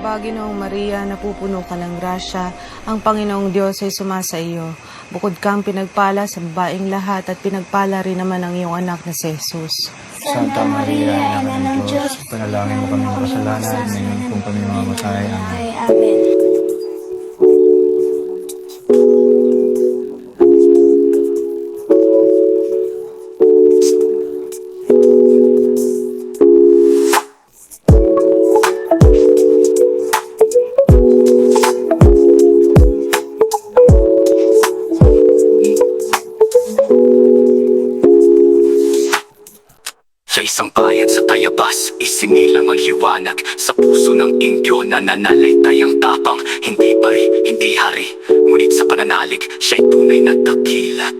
ba, Ginoong Maria, napupuno ka ng grasya, ang Panginoong Diyos ay sumasa iyo. Bukod kang pinagpala sa babaeng lahat at pinagpala rin naman ang iyong anak na si Jesus. Santa Maria, Ina ng Diyos, panalangin mo kami ng kasalanan, ngayon kung kami mamamatay. Amen. Ay, Amen. Sa isang bayan sa Tayabas, isinilang ang liwanag Sa puso ng Indyo nananalaytay ang tapang. Hindi pari, hindi hari Ngunit sa pananalig, siya'y tunay na dakilat.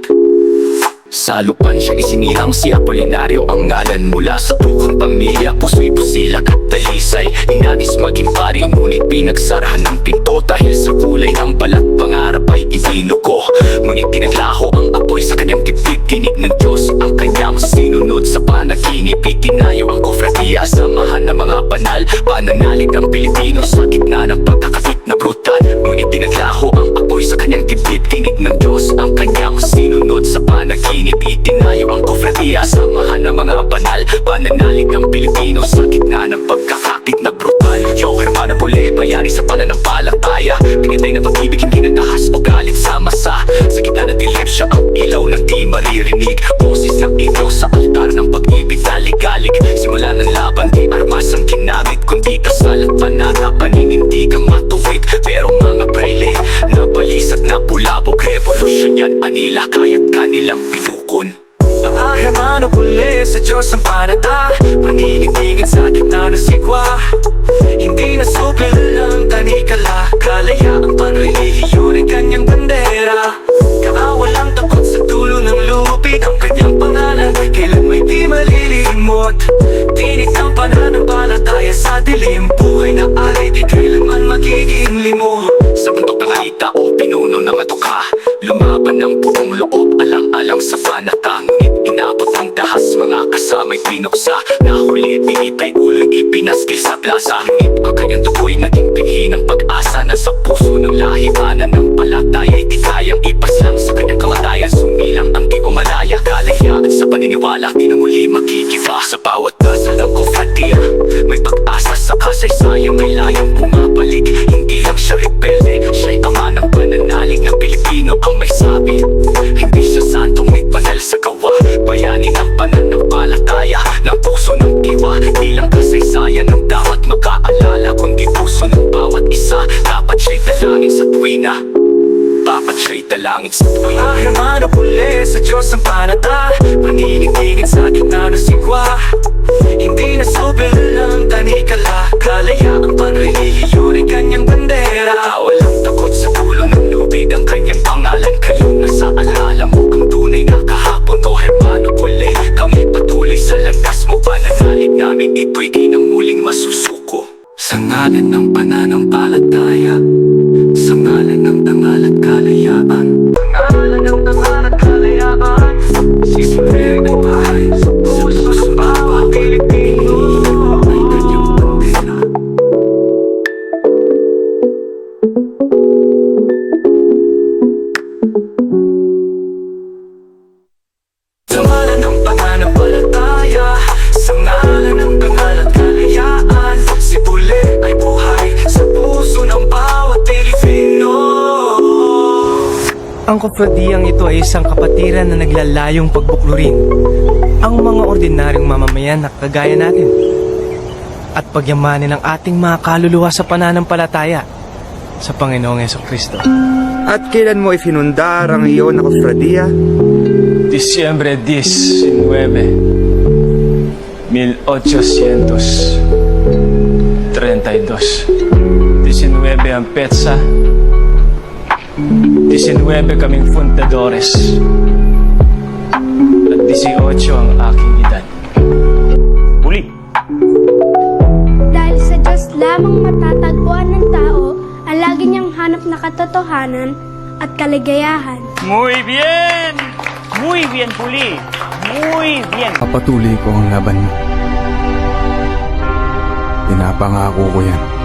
Sa lupan siya isinilang si Apolinario Ang ngalan mula sa tukang pamilya. Puso'y pusilag at talisay Inais maging pari Ngunit pinagsarahan ng pinto. Dahil sa kulay ng balat Pangarap ay ibinuko Ngunit pinaglaho ang apoy sa kanyang dibdib Tinig ng Diyos panaginip Itinayo ang kofratiya Samahan ng mga banal. Pananalig ang Pilipino Sa gitna ng pagkakafit na brutal. Ngunit pinaglaho ang apoy sa kanyang dibdib Tinig ng Diyos ang kanyang sinunod Sa panaginip Itinayo ang kofratiya Samahan ng mga banal. Pananalig ang Pilipino Sa gitna ng pagkakakit na brutal. Yo, hermana puli Bayani sa pananampalataya. Tinitay na pag-ibig Hindi nagahas o galit Kundi kasal at panata Paninindigang matuwid. Pero mga braille Nabalisat na bulabog. Revolusyon yan Anila kaya't kanilang pinukon. Ang ahemano puli sa Diyos ang panata. Paninindigan sa gitna ng sigwa Hindi na supil ng tanikala. Kalayaan panrelihiyo ng dilim Buhay na alay di kailanman magiging limo. Sa bundok ng alita o pinuno ng atuka Lumaban ng buong loob Alang-alang sa panata Ngunit inabot ang dahas Mga kasama'y pinuksa Nahuli, pinitay ulo Ipinaskil sa plaza. Ang kanyang tukoy Naging pinghi ng pag-asa Na sa puso ng lahibanan ng palataya. Di kayang ipaslang sa kanyang kamatayan Sumilang ang di umalaya Kalayaan sa paniniwala Di na muli magkikiba Sa bawat kasaysayang May layang bumabalik. Hindi lang siya rebelde Siya'y ama ng pananalig ng Pilipino Ang may sabi. Hindi siya santong may banal sa gawa. Bayani ng pananampalataya Ng puso ng diwa. Di lang kasaysayan ng dapat makaalala Kundi puso ng bawat isa. Dapat siya'y dalangin sa tuwina dapat siya'y dalangin sa tuwing Ang hermano puli sa Diyos ang panata. Paninindigin sa gitna ng sigwa Hindi na supil ng tanikala Kalayaan panrelihiyo ng kanyang bandera. Walang takot sa dulo ng lubid ang kanyang pangalan. Kayo na sa alala mo kung tunay na kahapon O hermano puli Kami patuloy sa landas mo Pananalig namin ito'y di na muling masusuko. Sa ngalan ng pananampalataya sa ngalan ng dangal at kalayaan. Sa ngalan ng dangal at kalayaan Sisimuling buhay Ang kofradiyang ito ay isang kapatiran na naglalayong pagbuklurin ang mga ordinaryong mamamayan na kagaya natin at pagyamanin ang ating mga kaluluwa sa pananampalataya sa Panginoong Yeso Kristo. At kailan mo ifinundar ang iyon na kofradiya? Disyembre 19, 1832. 19 ang petsa. 19 kaming fundadores. At 18 ang aking edad. Uli! Dahil sa Diyos lamang matatagpuan ng tao ang lagi niyang hanap na katotohanan at kaligayahan. Muy bien! Muy bien, Puli! Muy bien! Papatuloy ko ang laban mo. Pinapangako ko yan.